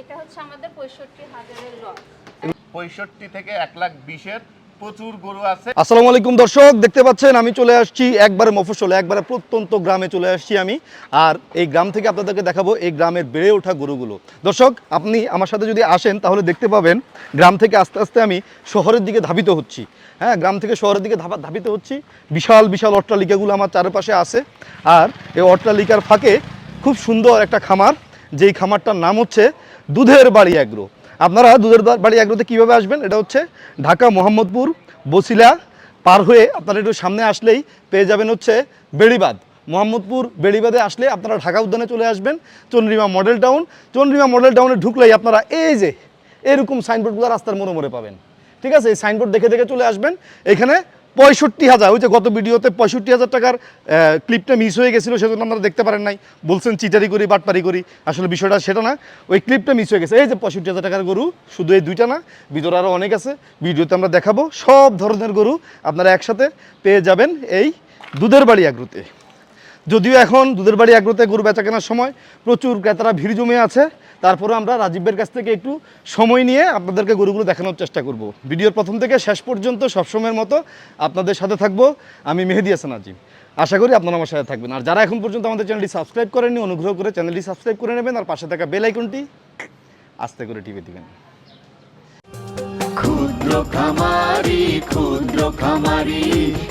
এটা হচ্ছে আমাদের পঁয়ষট্টি হাজারের লট পঁয়ষট্টি থেকে এক লাখ বিশের প্রচুর গরু আছে। আসসালামু আলাইকুম দর্শক দেখতে পাচ্ছেন আমি চলে আসছি একবারে মফস্বলে একবারে প্রত্যন্ত গ্রামে চলে আসছি আমি। আর এই গ্রাম থেকে আপনাদেরকে দেখাবো এই গ্রামের বেড়ে ওঠা গরুগুলো। দর্শক আপনি আমার সাথে যদি আসেন তাহলে দেখতে পাবেন গ্রাম থেকে আস্তে আস্তে আমি শহরের দিকে ধাবিত হচ্ছি। হ্যাঁ গ্রাম থেকে শহরের দিকে ধাবা ধাবিত হচ্ছি। বিশাল বিশাল অট্টালিকাগুলো আমার চারপাশে আছে। আর এই অট্টালিকার ফাঁকে খুব সুন্দর একটা খামার যেই খামারটার নাম হচ্ছে দুধের বাড়ি অ্যাগ্রো আপনারা দুধের বাড়ি অ্যাগ্রোতে কীভাবে আসবেন? এটা হচ্ছে ঢাকা মোহাম্মদপুর বসিলা পার হয়ে আপনারা একটু সামনে আসলেই পেয়ে যাবেন হচ্ছে বেড়িবাদ মোহাম্মদপুর বেড়িবাদে আসলে আপনারা ঢাকা উদ্যানে চলে আসবেন, Chandrima model town Chandrima model টাউনে ঢুকলেই আপনারা এই যে, এরকম সাইনবোর্ডগুলো রাস্তার মোড়ে মোড়ে পাবেন। ঠিক আছে? এই সাইনবোর্ড দেখে দেখে চলে আসবেন। এখানে পঁয়ষট্টি হাজার, ওই যে গত ভিডিওতে পঁয়ষট্টি হাজার টাকার ক্লিপটা মিস হয়ে গেছিল, সেজন্য আপনারা দেখতে পারেন নাই। বলছেন চিটারি করি, বাটপারি করি, আসলে বিষয়টা সেটা না। ওই ক্লিপটা মিস হয়ে গেছে। এই যে পঁয়ষট্টি হাজার টাকার গরু, শুধু এই দুইটা না, ভিতরে আরও অনেক আছে। ভিডিওতে আমরা দেখাবো সব ধরনের গরু, আপনারা একসাথে পেয়ে যাবেন এই দুধের বাড়ি আগ্রুতে। যদিও এখন দুধের বাড়ি আগ্রতে গরু বেচা কেনার সময় প্রচুর ক্রেতারা ভিড় জমে আছে। তারপরে আমরা রাজীবের কাছ থেকে একটু সময় নিয়ে আপনাদেরকে গরুগুলো দেখানোর চেষ্টা করব। ভিডিওর প্রথম থেকে শেষ পর্যন্ত সবসময়ের মতো আপনাদের সাথে থাকব। আমি মেহেদি হাসান আজিম। আশা করি আপনারা আমার সাথে থাকবেন। আর যারা এখন পর্যন্ত আমাদের চ্যানেলটি সাবস্ক্রাইব করেননি, অনুগ্রহ করে চ্যানেলটি সাবস্ক্রাইব করে নেবেন আর পাশে থাকা বেল আইকনটি আস্তে করে টিপে দিবেন। খামারি, ক্ষুদ্র খামারি,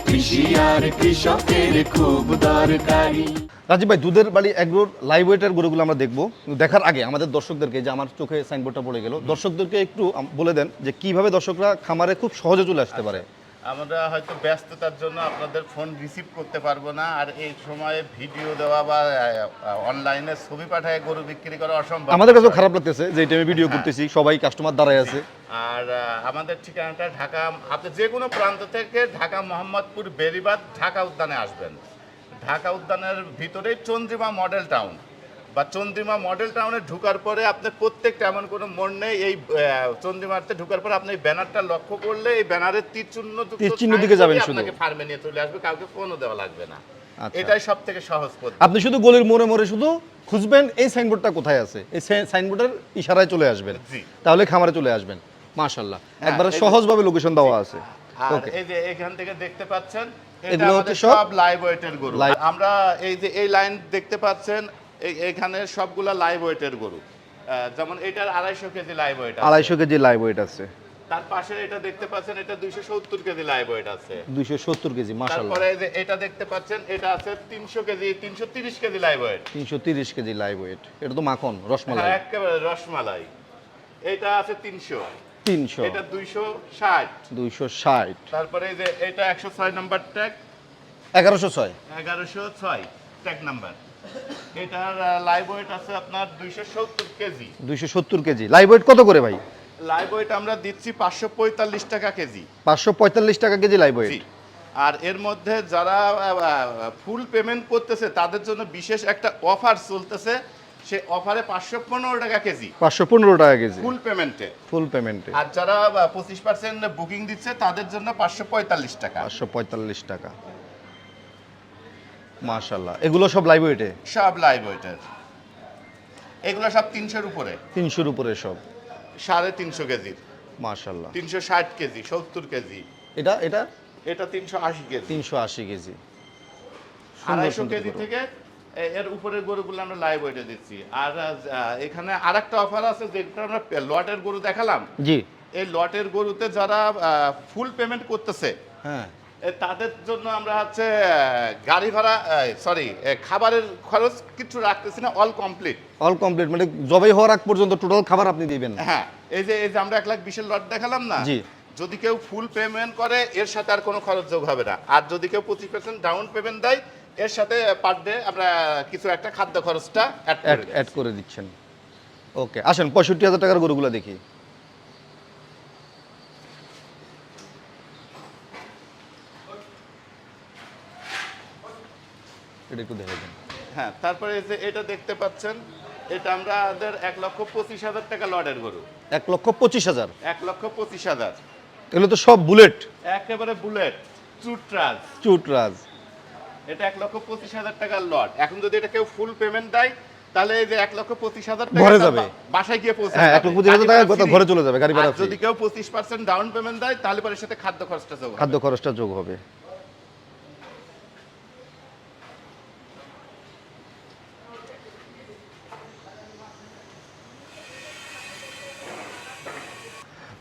কৃষি আর কৃষকের খুব দরকারি। রাজীব ভাই, দুধের বাড়ি এগ্রোর লাইভ ওয়েটের গরুগুলো আমরা দেখব। দেখার আগে আমাদের দর্শকদেরকে, যে আমার চোখে সাইনবোর্ডটা পড়ে গেল, দর্শকদেরকে একটু বলে দেন যে কীভাবে দর্শকরা খামারে খুব সহজে চলে আসতে পারে। আমরা হয়তো ব্যস্ততার জন্য আপনাদের ফোন রিসিভ করতে পারব না আর এই সময়ে ভিডিও দেওয়া বা অনলাইনে ছবি পাঠায় গরু বিক্রি করা অসম্ভব। আমাদের কাছেও খারাপ লাগতেছে যে টাইমে ভিডিও করতেছি সবাই কাস্টমার দাঁড়ায় আছে। আর আমাদের ঠিকানাটা ঢাকা আপনি যে কোনো প্রান্ত থেকে ঢাকা মোহাম্মদপুর বেরিবাদ ঢাকা উদ্যানে আসবেন। ঢাকা উদ্যানের ভিতরেই চন্দ্রিমা মডেল টাউন বা চন্দ্রিমা মডেল টাউনে ঢুকার পরে আপনি প্রত্যেকটা এমন কোনো মোড় নেই এই চন্দ্রিমাতে ঢুকার পরে আপনি এই ব্যানারটা লক্ষ্য করলে এই ব্যানারের তীর চিহ্ন তীর চিহ্ন দিকে যাবেন শুধু। আপনাকে ফার্মে নিয়ে চলে আসবে কাউকে ফোনও দেওয়া লাগবে না। আচ্ছা। এটাই সব থেকে সহজ পদ্ধতি। আপনি শুধু গলির মোড়ে মোড়ে শুধু খুঁজবেন এই সাইনবোর্ডটা কোথায় আছে? এই সাইনবোর্ডের ইশারায় চলে আসবেন। জি। তাহলে খামারে চলে আসবেন। মাশাল্লাহ একবারে এই যে- সহজভাবে লোকেশন দেওয়া আছে। আর ওকে এই যে এখান থেকে দেখতে পাচ্ছেন এটা আমাদের সব লাইভ ওয়েটের গরু। আমরা এই যে এই লাইন দেখতে পাচ্ছেন এখানে সবগুলা লাইভ ওয়েটের গরু। যেমন এটার আড়াইশো কেজি লাইভ ওয়েট আড়াইশো কেজি লাইভ ওয়েট আছে। তার পাশে এটা দেখতে পাচ্ছেন এটা দুইশো সত্তর কেজি লাইভ ওয়েট আছে। দুইশো সত্তর কেজি মাশাল্লাহ তারপরে যে এটা দেখতে পাচ্ছেন এটা আছে তিনশো কেজি তিনশো তিরিশ কেজি লাইভ ওয়েট তিনশো তিরিশ কেজি লাইভ ওয়েট এটা তো মাখন রসমালাই। হ্যাঁ, একেবারে রসমালাই। এটা আছে তিনশো। তিনশো। এটা দুইশো ষাট। দুইশো ষাট। তারপরে যে এটা একশো ছয় নাম্বার ট্যাগ এগারোশো ছয়। এগারোশো ছয় ট্যাগ নাম্বার এটার লাইভ ওয়েট আছে আপনার দুইশো সত্তর কেজি। দুইশো সত্তর কেজি। লাইভ ওয়েট কত করে ভাই? লাইভ ওয়েট আমরা দিচ্ছি পাঁচশো পঁয়তাল্লিশ টাকা কেজি। পাঁচশো পঁয়তাল্লিশ টাকা কেজি লাইভ ওয়েট আর এর মধ্যে যারা ফুল পেমেন্ট করতেছে তাদের জন্য বিশেষ একটা অফার চলতেছে। সে অফারে পাঁচশো পনেরো টাকা কেজি। পাঁচশো পনেরো টাকা কেজি। ফুল পেমেন্টে ফুল পেমেন্টে আর যারা পঁচিশ পার্সেন্ট বুকিং দিচ্ছে তাদের জন্য পাঁচশো পঁয়তাল্লিশ টাকা। পাঁচশো পঁয়তাল্লিশ টাকা। মাশাল্লাহ এগুলো সব লাইভ ওয়েটে সব লাইভ ওয়েটের এগুলো সব তিনশোর উপরে। তিনশোর উপরে সব? সাড়ে তিনশো কেজির মাশাল্লাহ তিনশো ষাট কেজি সত্তর কেজি। এটা এটা? এটা তিনশো আশি কেজি। তিনশো আশি কেজি। আড়াইশো কেজি থেকে এর উপরের গরুগুলো আমরা লাইভ ওয়েটে দিচ্ছি। আর এখানে আর একটা অফার আছে যেটা আমরা লটের গরু দেখালাম। জি। এই লটের গরুতে যারা ফুল পেমেন্ট করতেছে হ্যাঁ। তাদের জন্য আমরা হচ্ছে গাড়ি ভাড়া সরি খাবারের খরচ কিছু রাখতেছি না অল কমপ্লিট অল কমপ্লিট মানে জবাই হওয়ার আগ পর্যন্ত টোটাল খাবার আপনি দিবেন। হ্যাঁ এই যে এই যে আমরা এক লাখ বিশের লট দেখালাম না জি। যদি কেউ ফুল পেমেন্ট করে এর সাথে আর কোনো খরচ যোগ হবে না। আর যদি কেউ পঁচিশ পার্সেন্ট ডাউন পেমেন্ট দেয় এর সাথে পার ডে আমরা কিছু একটা খাদ্য খরচটা অ্যাড করে দিচ্ছেন। ওকে আসেন পঁয়ষট্টি হাজার টাকার গরুগুলো দেখি। এটা একটু দেখে দেন হ্যাঁ তারপরে যে এটা দেখতে পাচ্ছেন এটা আমরা আমাদের এক লক্ষ পঁচিশ হাজার টাকা লটের গরু। এক লক্ষ পঁচিশ হাজার? এক লক্ষ পঁচিশ হাজার। এগুলো তো সব বুলেট। একেবারে বুলেট চুটরাজ। চুটরাজ। এটা এক লক্ষ পঁচিশ হাজার টাকার লট। এখন যদি এটা কেউ ফুল পেমেন্ট দেয় তাহলে এই যে এক লক্ষ পঁচিশ হাজার ঘরে যাবে। বাসায় গিয়ে পৌঁছে হ্যাঁ, এক। লক্ষ পঁচিশ হাজার টাকা। ঘরে চলে যাবে, গাড়ি ভাড়া যদি কেউ পঁচিশ পার্সেন্ট ডাউন পেমেন্ট দেয় তাহলে পরে সাথে খাদ্য খরচটা যোগ হবে। খাদ্য খরচটা যোগ হবে।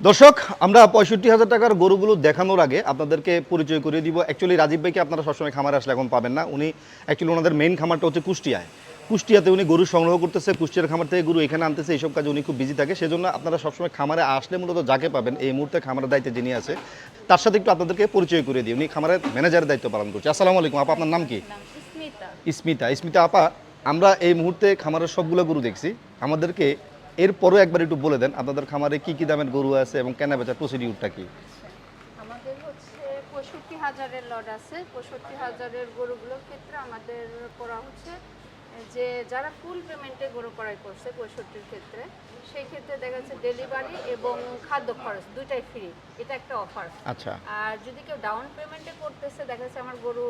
দর্শক আমরা পঁয়ষট্টি হাজার টাকার গরুগুলো দেখানোর আগে আপনাদেরকে পরিচয় করিয়ে দিব। অ্যাকচুয়ালি রাজীব ভাইকে আপনারা সবসময় খামারে আসলে এখন পাবেন না। উনি অ্যাকচুয়ালি ওনাদের মেইন খামারটা হচ্ছে কুষ্টিয়ায়। কুষ্টিয়াতে উনি গরু সংগ্রহ করতেছে কুষ্টিয়ার খামার থেকে গরু এখানে আনতেছে এইসব কাজে উনি খুব বিজি থাকে। সেজন্য আপনারা সবসময় খামারে আসলে মূলত যাকে পাবেন এই মুহূর্তে খামারের দায়িত্বে যিনি আছে তার সাথে একটু আপনাদেরকে পরিচয় করিয়ে দিই। উনি খামারের ম্যানেজারের দায়িত্ব পালন করছে। আসসালামু আলাইকুম আপা আপনার নাম কি? স্মিতা। স্মিতা। স্মিতা আপা আমরা এই মুহূর্তে খামারের সবগুলো গরু দেখছি। আমাদেরকে এরপরও একবার একটু বলে দেন আপনাদের খামারে কি কি দামের গরু আছে এবং কেনা বেচার প্রসিডিউরটা কি? আমাদের হচ্ছে পঁয়ষট্টি হাজারের লট আছে। পঁয়ষট্টি হাজারের গরুগুলোর ক্ষেত্রে আমাদের করা হচ্ছে যে যারা ফুল পেমেন্টে গরু ক্রয় করছে পঁয়ষট্টির ক্ষেত্রে সেই ক্ষেত্রে দেখা যাচ্ছে ডেলিভারি এবং খাদ্য খরচ দুইটাই ফ্রি এটা একটা অফার আচ্ছা। আর যদি কেউ ডাউন পেমেন্টে করতেছে দেখা যাচ্ছে আমার গরু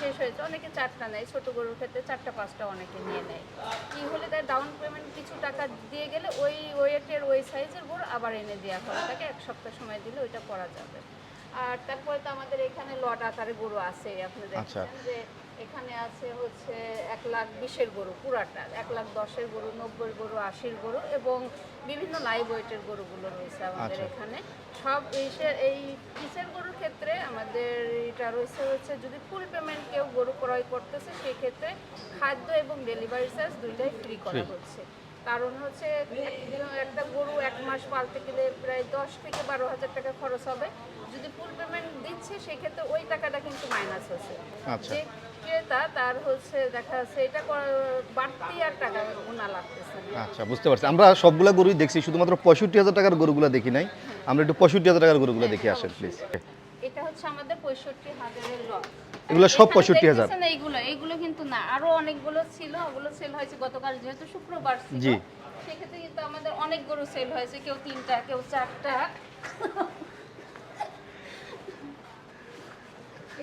শেষ হয়েছে। অনেকে চারটা নেয় ছোট গরুর ক্ষেত্রে চারটা পাঁচটা অনেকে নিয়ে নেয়। কি হলে তার ডাউন পেমেন্ট কিছু টাকা দিয়ে গেলে ওই ওয়েটের ওই সাইজের গরু আবার এনে দেওয়া হয়। তাকে এক সপ্তাহ সময় দিলে ওইটা করা যাবে। আর তারপরে তো আমাদের এখানে লট আকারে গরু আছে আপনি আচ্ছা। দেখছেন যে এখানে আছে হচ্ছে এক লাখ বিশের গরু পুরাটা এক লাখ দশের গরু নব্বই গরু আশির গরু এবং বিভিন্ন লাইভ ওয়েটের গরুগুলো রয়েছে আমাদের আচ্ছা। এখানে। সব এইসের এই পিসের গরুর ক্ষেত্রে আমাদের এটা রয়েছে হচ্ছে যদি ফুল পেমেন্ট কেউ গরু ক্রয় করতেছে সেই ক্ষেত্রে খাদ্য এবং ডেলিভারি চার্জ দুইটাই ফ্রি করা হচ্ছে। কারণ হচ্ছে একটা গরু এক মাস পালতে গেলে প্রায় দশ থেকে বারো হাজার টাকা খরচ হবে। যদি ফুল পেমেন্ট দিচ্ছে সেই ক্ষেত্রে ওই টাকাটা কিন্তু মাইনাস হচ্ছে। আচ্ছা। যে ক্রেতা তার হচ্ছে দেখা যাচ্ছে এটা বাড়তি আর টাকা ওনা লাগতেছে। আচ্ছা বুঝতে পারছি। আমরা সবগুলা গরুই দেখছি শুধুমাত্র পঁয়ষট্টি হাজার টাকার গরুগুলো দেখি নাই। আমরা একটু পঁয়ষট্টি হাজার টাকার গরুগুলো দেখে আসেন প্লিজ এটা হচ্ছে আমাদের পঁয়ষট্টি হাজারের লট। এগুলো সব এখানে 65,000 এইগুলো এইগুলো কিন্তু না আরও অনেকগুলো ছিল ওগুলো সেল হয়েছে গতকাল যেহেতু শুক্রবার ছিল। জি। সেক্ষেত্রে কিন্তু আমাদের অনেক গরু সেল হয়েছে কেউ তিনটা কেউ চারটা।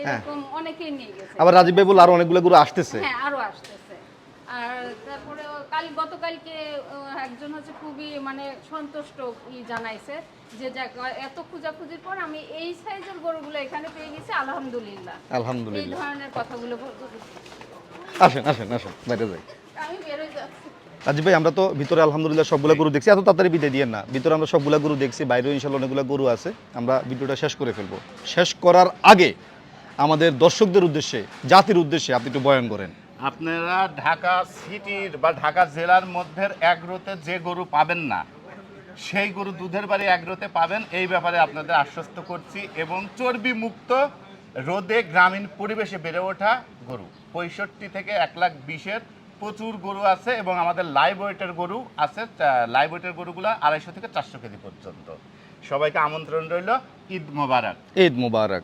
এরকম অনেকেই নিয়ে গেছে। আবার রাজীব ভাই আরও অনেকগুলো গরু আসতেছে। হ্যাঁ আরও আসতেছে। আর তারপরে কাল গতকালকে একজন হচ্ছে খুবই মানে সন্তুষ্ট ই জানাইছে যে যাক এত খোঁজাখুঁজির পর আমি এই সাইজের গরুগুলো এখানে পেয়ে গেছি আলহামদুলিল্লাহ। এই ধরনের কথাগুলো আসেন আসেন আসেন বাইরে যাই। আমি বেরোয় যাচ্ছি। রাজীব ভাই আমরা তো ভিতরে আলহামদুলিল্লাহ সবগুলা গরু দেখছি। এত তাড়াতাড়ি বিদায় দিয়ে না। ভিতরে আমরা সবগুলা গরু দেখছি বাইরেও ইনশাল্লাহ অনেকগুলো গরু আছে। আমরা ভিডিওটা শেষ করে ফেলব। শেষ করার আগে আমাদের দর্শকদের উদ্দেশ্যে জাতির উদ্দেশ্যে আপনি একটু বয়ান করেন। আপনারা ঢাকা সিটির বা ঢাকা জেলার মধ্যে এগ্রোতে যে গরু পাবেন না সেই গরু দুধের বাড়ি এগ্রোতে পাবেন এই ব্যাপারে আপনাদের আশ্বস্ত করছি এবং চর্বি মুক্ত রোদে গ্রামীণ পরিবেশে বেড়ে ওঠা গরু। পঁয়ষট্টি থেকে এক লাখ বিশের প্রচুর গরু আছে এবং আমাদের লাইভ ওয়েটের গরু আছে লাইভ ওয়েটের গরুগুলো আড়াইশো থেকে চারশো কেজি পর্যন্ত। সবাইকে আমন্ত্রণ রইল ঈদ মোবারক। ঈদ মুবারক।